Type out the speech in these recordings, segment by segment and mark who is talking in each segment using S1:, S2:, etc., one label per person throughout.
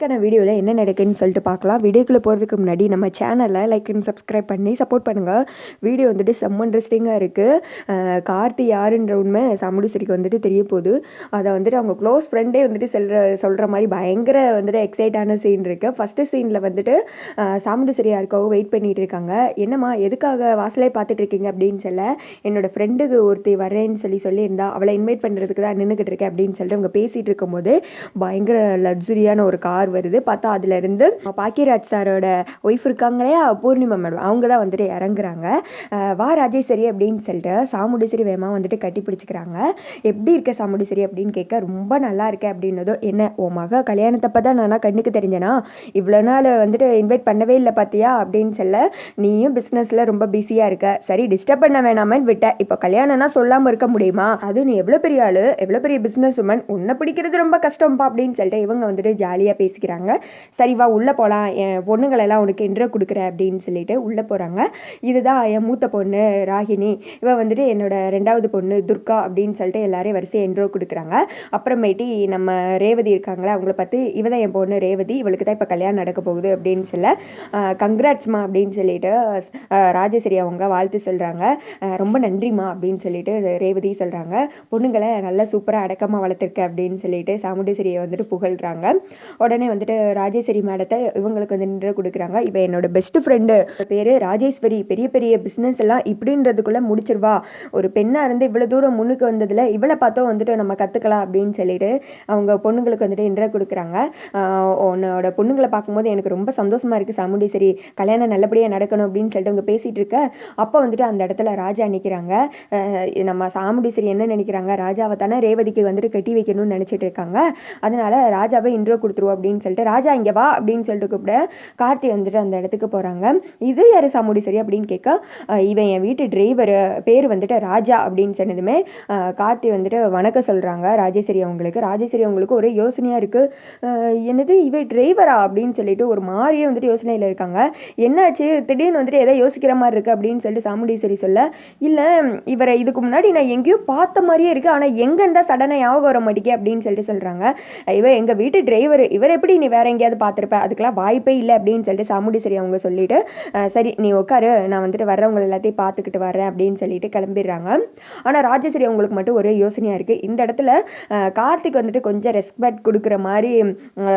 S1: இக்கான வீடியோவில் என்ன நடக்குதுன்னு சொல்லிட்டு பார்க்கலாம். வீடியோக்குள்ளே போகிறதுக்கு முன்னாடி நம்ம சேனலை லைக் அண்ட் சப்ஸ்கிரைப் பண்ணி சப்போர்ட் பண்ணுங்கள் வீடியோ வந்துட்டு செம்ம இன்ட்ரெஸ்டிங்காக இருக்குது கார்த்தி யாருன்ற உண்மை சாமுடிசரிக்கு வந்துட்டு தெரிய போகுது. அதை வந்துட்டு அவங்க க்ளோஸ் ஃப்ரெண்டே வந்துட்டு செல்ற சொல்கிற மாதிரி பயங்கர வந்துட்டு எக்ஸைட்டான சீன் இருக்குது ஃபஸ்ட்டு சீனில் வந்துட்டு சாமுடிசரி யாருக்காக வெயிட் பண்ணிகிட்டு இருக்காங்க. என்னம்மா எதுக்காக வாசலே பார்த்துட்டு இருக்கீங்க அப்படின்னு சொல்ல என்னோடய ஃப்ரெண்டுக்கு ஒருத்தி வரேன்னு சொல்லி சொல்லியிருந்தா அவளை இன்வைட் பண்ணுறதுக்கு தான் நின்றுக்கிட்டு இருக்கேன் அப்படின்னு சொல்லிட்டு அவங்க பேசிகிட்டு இருக்கும்போது பயங்கர லக்ஸுரியான ஒரு கார் வருது. பார்த்தா அதுலேருந்து பாக்கியராஜ் சாரோட ஒய்ஃப் இருக்காங்களே பூர்ணிமா மேடம். அவங்க தான் வந்துட்டு இறங்குறாங்க. வா ராஜேஸ்வரி அப்படின்னு சொல்லிட்டு சாமுடிசரி வேமா வந்துட்டு கட்டி பிடிச்சிக்கிறாங்க. எப்படி இருக்க சாமுடிசரி அப்படின்னு கேட்க ரொம்ப நல்லா இருக்கேன் அப்படின்னதோ என்ன உன் மக கல்யாணத்தப்போ தான் நானா கண்ணுக்கு தெரிஞ்சனா? இவ்வளோ நாள் வந்துட்டு இன்வைட் பண்ணவே இல்லை பார்த்தியா அப்படின்னு சொல்ல நீயும் பிஸ்னஸில் ரொம்ப பிஸியாக இருக்க. சரி டிஸ்டர்ப் பண்ண வேணாமேன்னு விட்ட. இப்போ கல்யாணம்னா சொல்லாமல் இருக்க முடியுமா? அதுவும் நீ எவ்வளோ பெரிய ஆள் எவ்வளோ பெரிய பிஸ்னஸ் உமன் உன்னை பிடிக்கிறது ரொம்ப கஷ்டம்ப்பா அப்படின்னு சொல்லிட்டு இவங்க வந்துட்டு ஜாலியாக பேசி பேசிக்கிறாங்க. சரி வா உள்ளே போகலாம் என் பொண்ணுங்களெல்லாம் உனக்கு இன்ட்ரோ கொடுக்குறேன் அப்படின்னு சொல்லிட்டு உள்ளே போகிறாங்க இதுதான் என் மூத்த பொண்ணு ராகினி. இவள் வந்துட்டு என்னோட ரெண்டாவது பொண்ணு துர்கா அப்படின்னு சொல்லிட்டு எல்லாரையும் வரிசையாக இன்ட்ரோ கொடுக்குறாங்க. அப்புறமேட்டி நம்ம ரேவதி இருக்காங்களா அவங்கள பார்த்து இவ தான் என் பொண்ணு ரேவதி இவளுக்கு தான் இப்போ கல்யாணம் நடக்க போகுது அப்படின்னு சொல்ல கங்க்ராட்ஸ்மா அப்படின்னு சொல்லிட்டு ராஜேஸ்வரி அவங்க வாழ்த்து சொல்கிறாங்க ரொம்ப நன்றிம்மா அப்படின்னு சொல்லிட்டு ரேவதி சொல்கிறாங்க பொண்ணுங்களை நல்லா சூப்பராக அடக்கமாக வளர்த்துருக்க அப்படின்னு சொல்லிட்டு சாமுண்டேஸ்வரியை வந்துட்டு புகழ்கிறாங்க உடனே வந்துட்டு ராஜேஸ்வரி மேடத்தை இவங்களுக்கு வந்து நின்று கொடுக்குறாங்க. இப்போ என்னோட பெஸ்ட் ஃப்ரெண்டு பேர் ராஜேஸ்வரி. பெரிய பெரிய பிஸ்னஸ் எல்லாம் இப்படின்றதுக்குள்ளே முடிச்சிருவா. ஒரு பெண்ணாக இருந்து இவ்வளோ தூரம் முன்னுக்கு வந்ததில் இவளை பார்த்தோம் வந்துட்டு நம்ம கற்றுக்கலாம் அப்படின்னு சொல்லிட்டு அவங்க பொண்ணுங்களுக்கு வந்துட்டு இன்ட்ரோ கொடுக்குறாங்க. உன்னோட பொண்ணுங்களை பார்க்கும்போது எனக்கு ரொம்ப சந்தோஷமாக இருக்குது சாமுண்டீஸ்வரி கல்யாணம் நல்லபடியாக நடக்கணும் அப்படின்னு சொல்லிட்டு அவங்க பேசிகிட்டு இருக்க. அப்போ வந்துட்டு அந்த இடத்துல ராஜா நிற்கிறாங்க நம்ம சாமுண்டீஸ்வரி என்ன நினைக்கிறாங்க? ராஜாவை தானே ரேவதிக்கு வந்துட்டு கட்டி வைக்கணும்னு நினச்சிட்டு இருக்காங்க. அதனால் ராஜாவை இன்ட்ரோ கொடுத்துருவோம் அப்படின்னு சொல்லிட்டு ராஜா இங்கே வா அப்படின்னு சொல்லிட்டு கூப்பிட கார்த்தி வந்துட்டு அந்த இடத்துக்கு போகிறாங்க இது யார் சரி? அப்படின்னு கேட்க இவன் என் வீட்டு டிரைவர் பேர் வந்துட்டு ராஜா அப்படின்னு சொன்னதுமே கார்த்தி வந்துட்டு வணக்கம் சொல்கிறாங்க ராஜேஸ்வரி அவங்களுக்கு ராஜேஸ்வரி அவங்களுக்கு ஒரே யோசனையாக இருக்குது என்னது இவ டிரைவரா அப்படின்னு சொல்லிட்டு ஒரு மாதிரியே வந்துட்டு யோசனையில் இருக்காங்க. என்னாச்சு? திடீர்னு வந்துட்டு எதை யோசிக்கிற மாதிரி இருக்குது அப்படின்னு சொல்லிட்டு சாமுண்டீஸ்வரி சொல்ல இல்லை இவரை இதுக்கு முன்னாடி நான் எங்கேயோ பார்த்த மாதிரியே இருக்குது ஆனால் எங்கே இருந்தால் சடனாக ஞாபகம் வர மாட்டேங்க அப்படின்னு சொல்லிட்டு சொல்கிறாங்க இவ எங்கள் வீட்டு டிரைவர் இவர் எப்படி நீ வேற எங்கேயாவது பார்த்துருப்ப? அதுக்கெல்லாம் வாய்ப்பே இல்லை அப்படின்னு சொல்லிட்டு சாமுண்டீஸ்வரி அவங்க சொல்லிட்டு சரி நீ உட்காரு. நான் வந்துட்டு வர்றவங்க எல்லாத்தையும் பார்த்துக்கிட்டு வரேன் அப்படின்னு சொல்லிட்டு கிளம்பிடுறாங்க. ஆனால் ராஜேஸ்வரி அவங்களுக்கு மட்டும் ஒரே யோசனையாக இருக்குது இந்த இடத்துல கார்த்திக் வந்துட்டு கொஞ்சம் ரெஸ்பெக்ட் கொடுக்குற மாதிரி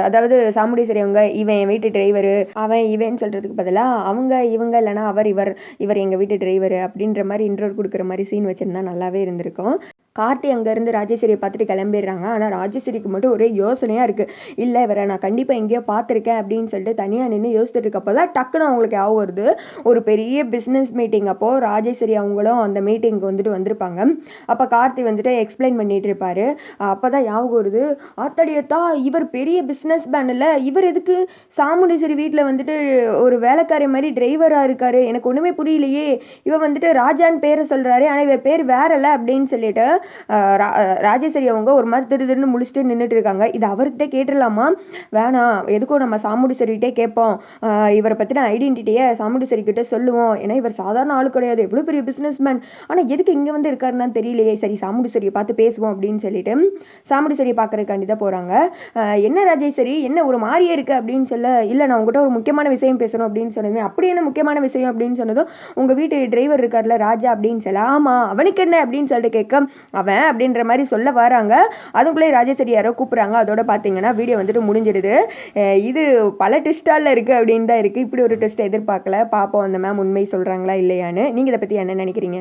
S1: அதாவது சாமுண்டீஸ்வரி அவங்க இவன் என் வீட்டு டிரைவரு அவன் இவன் சொல்கிறதுக்கு பதிலாக அவங்க இவங்க இல்லைனா அவர் இவர் இவர் எங்கள் வீட்டு டிரைவரு அப்படின்ற மாதிரி இன்ட்ரோட் கொடுக்குற மாதிரி சீன் வச்சுருந்தா நல்லாவே இருந்திருக்கும். கார்த்தி அங்கேருந்து ராஜேஸ்வரியை பார்த்துட்டு கிளம்பிடுறாங்க. ஆனால் ராஜேஸ்வரிக்கு மட்டும் ஒரே யோசனையாக இருக்குது இல்லை இவரை நான் கண்டிப்பாக எங்கேயோ பார்த்துருக்கேன் அப்படின்னு சொல்லிட்டு தனியாக நின்று யோசிச்சுட்டு இருக்கப்போ தான் டக்குன்னு அவங்களுக்கு ஞாபகம் வருது. ஒரு பெரிய பிஸ்னஸ் மீட்டிங் அப்போது ராஜேஸ்வரி அவங்களும் அந்த மீட்டிங்க்கு வந்துட்டு வந்திருப்பாங்க. அப்போ கார்த்தி வந்துட்டு எக்ஸ்பிளைன் பண்ணிகிட்டு இருப்பார் அப்போ தான் ஞாபகம் வருது. ஆத்தடியத்தா இவர் பெரிய பிஸ்னஸ் மேனில் இவர் எதுக்கு சாமுண்டீஸ்வரி வீட்டில் வந்துட்டு ஒரு வேலைக்காரி மாதிரி டிரைவராக இருக்கார். எனக்கு ஒன்றுமே புரியலையே. இவர் வந்துட்டு ராஜான்னு பேரை சொல்கிறாரு ஆனால் இவர் பேர் வேறல்ல அப்படின்னு சொல்லிட்டு ராஜேஸ்வரி அவங்க ஒரு மாதிரி திரு திருன்னு முழிச்சிட்டு நின்றுட்டு இருக்காங்க இது அவர்கிட்ட கேட்டுடலாமா? வேணாம் எதுக்கும் நம்ம சாமுண்டீஸ்வரிகிட்டே கேட்போம். இவரை பற்றின ஐடென்டிட்டியை சாமுண்டீஸ்வரி கிட்டே சொல்லுவோம். ஏன்னா இவர் சாதாரண ஆள் கிடையாது. எவ்வளோ பெரிய பிஸ்னஸ் மேன் ஆனால் எதுக்கு இங்கே வந்து இருக்காருன்னா தெரியலையே. சரி சாமுண்டீஸ்வரியை பார்த்து பேசுவோம் அப்படின்னு சொல்லிட்டு சாமுண்டீஸ்வரியை பார்க்குறதுக்காண்டி தான் போகிறாங்க என்ன ராஜேஸ்வரி என்ன ஒரு மாறியே இருக்குது அப்படின்னு சொல்ல இல்லை நான் உங்கள்கிட்ட ஒரு முக்கியமான விஷயம் பேசணும் அப்படின்னு சொன்னதுமே அப்படி என்ன முக்கியமான விஷயம்? அப்படின்னு சொன்னதும் உங்கள் வீட்டு டிரைவர் இருக்கார்ல ராஜா அப்படின்னு சொல்ல ஆமாம் அவனுக்கு என்ன? அப்படின்னு சொல்லிட்டு கேட்க அவன் அப்படின்ற மாதிரி சொல்ல வராங்க. அதுக்குள்ளேயே ராஜேஸ்வரி யாரோ கூப்பிட்றாங்க. அதோட பார்த்தீங்கன்னா வீடியோ வந்துட்டு அப்படிங்கிறது இது பல டெஸ்ட்டால் இருக்குது அப்படின்னு தான் இருக்குது இப்படி ஒரு டெஸ்ட் எதிர்பார்க்கல. பார்ப்போம் அந்த மேம் உண்மை சொல்கிறாங்களா இல்லையான்னு. நீங்கள் இதை பற்றி என்ன நினைக்கிறீங்க?